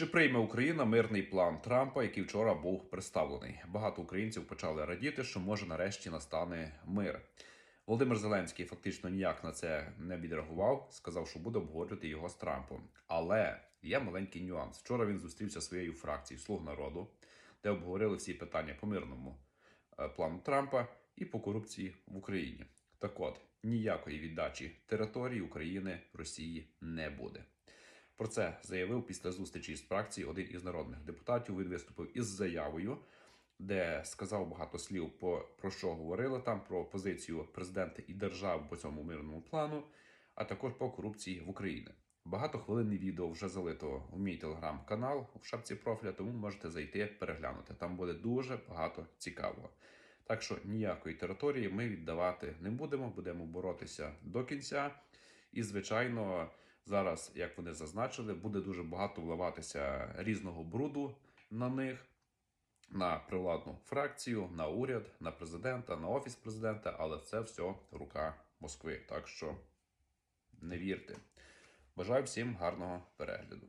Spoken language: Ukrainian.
Чи прийме Україна мирний план Трампа, який вчора був представлений? Багато українців почали радіти, що може нарешті настане мир. Володимир Зеленський фактично ніяк на це не відреагував, сказав, що буде обговорювати його з Трампом. Але є маленький нюанс. Вчора він зустрівся своєю фракцією Слуг народу, де обговорили всі питання по мирному е, плану Трампа і по корупції в Україні. Так от ніякої віддачі території України Росії не буде. Про це заявив після зустрічі з фракції один із народних депутатів. Він виступив із заявою, де сказав багато слів по про що говорили там, про позицію президента і держав по цьому мирному плану, а також по корупції в Україні. Багатохвилинне відео вже залито у мій телеграм-канал в шапці профіля, тому можете зайти переглянути. Там буде дуже багато цікавого. Так що ніякої території ми віддавати не будемо, будемо боротися до кінця. І, звичайно, зараз, як вони зазначили, буде дуже багато вливатися різного бруду на них, на привладну фракцію, на уряд, на президента, на офіс президента, але це все рука Москви. Так що не вірте. Бажаю всім гарного перегляду.